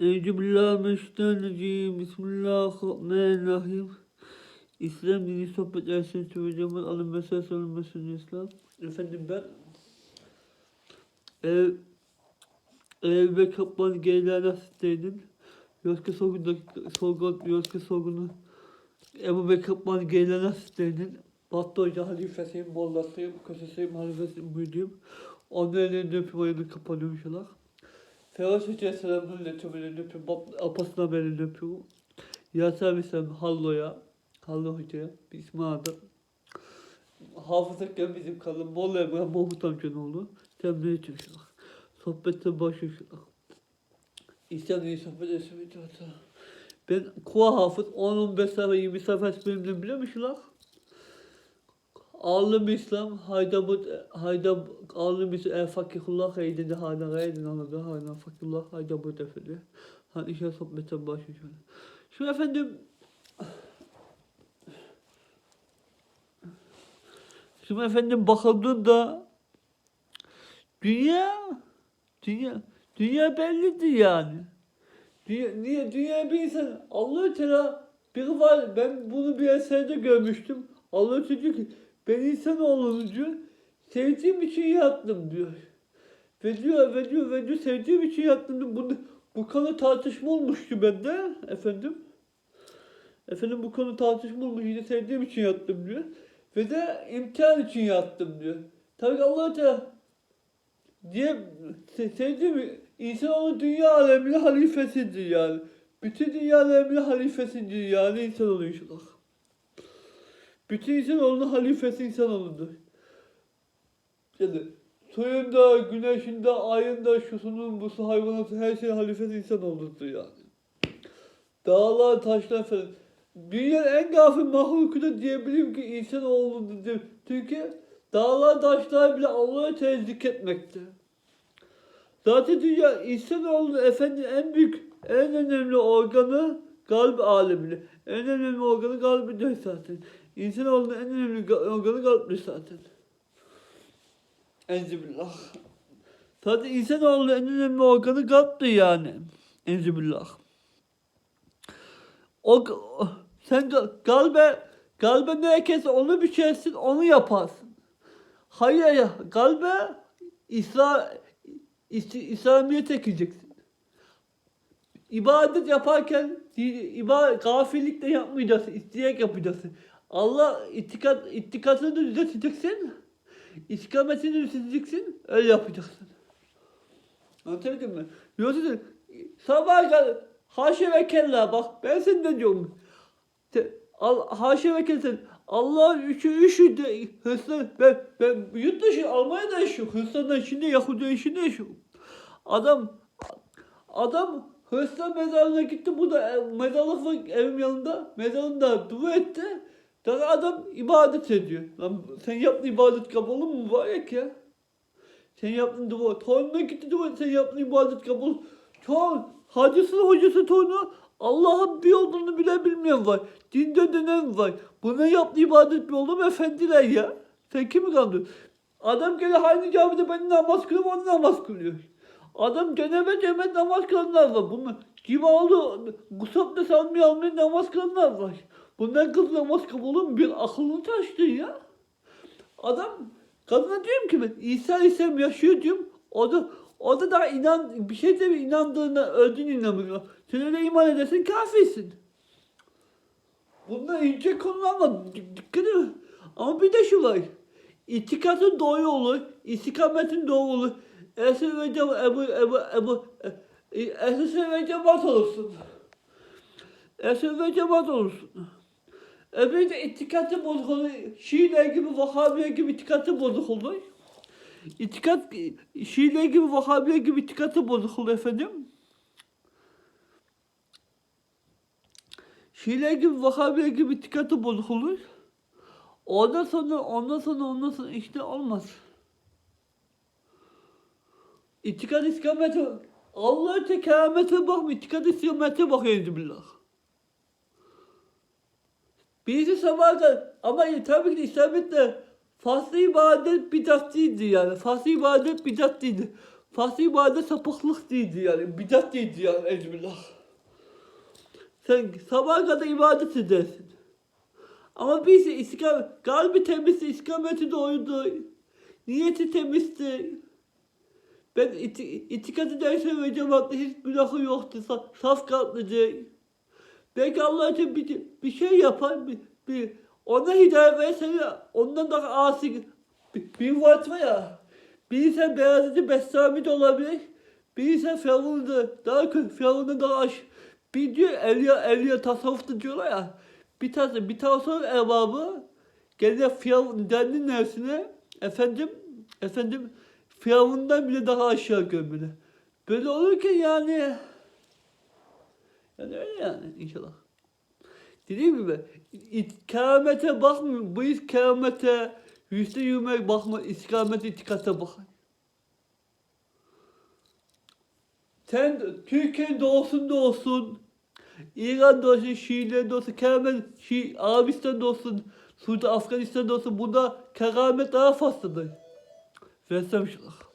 Euzubillahimineşşeytanirracim. Bismillahirrahmanirrahim. İslam dini sohbet dersini söyleyeceğim. Alın alın mesaj İslam. Efendim ben ev ev ve kaplan geyler asisteydim. Yoska sorgundaki sorgun Yoska sorgunu Ebu Bekir Kaplan geyler asisteydim. Battı Hoca halifesiyim, mollasıyım, kösesiyim, halifesiyim, müdürüm. Onun elini öpüp ayını kapanıyor inşallah. Feroz Hoca'ya selamını iletiyorum, elini öpüyorum. Apasına ben elini öpüyorum. Yasir abi selam Hallo'ya, Hallo Hoca'ya, bir ismi adı. Hafız Ekrem bizim kalın, Molla Emrah Mahmut amcanın oğlu. Selamını iletiyorum inşallah. Sohbette başlıyor inşallah. İsyan iyi sohbet etsin. Ben Kuva Hafız 10-15 sayfa 20 sayfa ezberimden biliyor musun lan? Alım İslam, Haydamut, Haydam, Alım İslam, Fakihullah, Heydin, Hana, Heydin, Hana, Hana, Fakihullah, Haydamut Efendi. Hani işe sohbete başlıyor. Şimdi efendim, Şimdi efendim bakıldığında dünya, dünya, dünya bellidir yani. Dünya, niye dünya bir insan Allah Teala biri var ben bunu bir eserde görmüştüm. Allah diyor ki ben insanoğlunu diyor sevdiğim için yattım diyor. Ve diyor ve diyor ve diyor sevdiğim için yattım diyor. Bu, bu konu tartışma olmuştu bende efendim. Efendim bu konu tartışma olmuş yine sevdiğim için yattım diyor. Ve de imtihan için yattım diyor. Tabii Allah Teala diye se- sevdiğim insanoğlu dünya aleminin halifesidir yani. Bütün dünya aleminin halifesidir yani insanoğlu inşallah. Bütün insanoğlunun halifesi insanoğludur. Yani suyunda, güneşinde, ayında, şusunun, busu, hayvanatı, her şeyin halifesi insanoğludur yani. Dağlar, taşlar falan. Dünyanın en gafil mahluku da diyebilirim ki insanoğludur. Çünkü dağlar, taşlar bile Allah'a tezdik etmekte. Zaten dünya insanoğlu efendi en büyük, en önemli organı kalp alemini. En önemli organı kalbidir zaten. İnsanoğlunun en önemli ga- organı kalptir zaten. Enzibillah. Zaten insanoğlunun en önemli organı kalptir yani. Enzibillah. O, sen kalbe, kalbe ne onu biçersin, onu yaparsın. Hayır kalbe İsra, İs- İslamiyet ekeceksin. İbadet yaparken iba, gafillik de yapmayacaksın, isteyerek yapacaksın. Allah itikat, itikatını düzelteceksin, istikametini düzelteceksin, öyle yapacaksın. Anlatabildim mi? Yoksa sabah kadar haşa ve kella bak ben senden diyorum. Al, haşa ve kella Allah üçü üçü de Hristiyan ben, ben yurt dışı Almanya'da yaşıyorum. Hristiyanlar içinde Yahudiler içinde yaşıyorum. Adam adam Hristiyan mezarlığına gitti. Bu da e, mezarlık evim yanında. Mezarında dua etti. Daha adam ibadet ediyor. Lan sen yaptığın ibadet kabul mu mübarek ya? Sen yaptığın dua. Torununa gitti dua sen yaptığın ibadet kabul. Çoğu hacısı hocası torunu Allah'ın bir olduğunu bile bilmeyen var. Dinde dönen var. Buna yaptığı ibadet bir olur mu efendiler ya? Sen kimi kandırıyorsun? Adam gene aynı camide ben namaz kılıyorum onu namaz kılıyor. Adam cenebe cennet namaz kılanlar var. Bunlar gibi oldu. Gusapta salmaya almaya namaz kılanlar var. Bundan kız namaz kabul olur mu? Bir akıllı taştın ya. Adam kadına diyorum ki ben İsa Aleyhisselam yaşıyor diyorum. O da o da daha inan bir şey de inandığına öldüğüne inanmıyor. Sen öyle iman edersin kafirsin. Bunlar ince konular ama dik- dikkat edin. Ama bir de şu var. İtikadın doğru olur, istikametin doğru olur. Esil ve cemaat, Ebu, Ebu, Ebu, e, Esil ve cemaat olursun. Esil ve cemaat olursun. Öbürü de itikatı bozuk olur. Şiiler gibi, Vahabiler gibi itikatı bozuk olur. İtikat, Şiiler gibi, Vahabiler gibi itikatı bozuk olur efendim. Şiiler gibi, Vahabiler gibi itikatı bozuk olur. Ondan sonra, ondan sonra, ondan sonra işte olmaz. İtikad istikamete, Allah'ın tekamete bakma, itikad istikamete bak billah. Birisi sabahda ama tabii ki İslamiyet'te faslı ibadet bidatliydi yani. Faslı ibadet bidatliydi. Fasıl ibadet sapıklık değildi yani. Bidat değildi yani ezbillah. Sen sabaha kadar ibadet edersin. Ama birisi İslam, kalbi temizse istikameti doğrudur. Niyeti temizdir. Ben iti, itikat edersem ve cemaatle hiç günahı yoktur. Sa, saf kalplıdır. Belki Allah için bir, bir şey yapar. Bir, bir, ona hidayet verse ondan daha asi bir, bir vaat var ya. Bir insan Beyazıt'ı Bestami de olabilir. Bir insan Firavun'da daha kötü. Firavun'da daha aş. Bir diyor Evliya, Evliya tasavvufta diyorlar ya. Bir tane bir tasavvuf erbabı geliyor Firavun dendi nefsine. Efendim, efendim Firavun'dan bile daha aşağı gömülü. Böyle olur ki yani yani öyle yani inşallah. Dediğim gibi it, keramete bakmıyor. Bu iş keramete yüzde yürümek bakma. İstikamet itikata bakın. Sen Türkiye'nin doğusunda olsun, İran'da olsun, Şii'lerinde olsun, keramet, Şii, Arabistan'da olsun, Suudi Afganistan'da olsun, bunda keramet daha fazladır. Versem inşallah.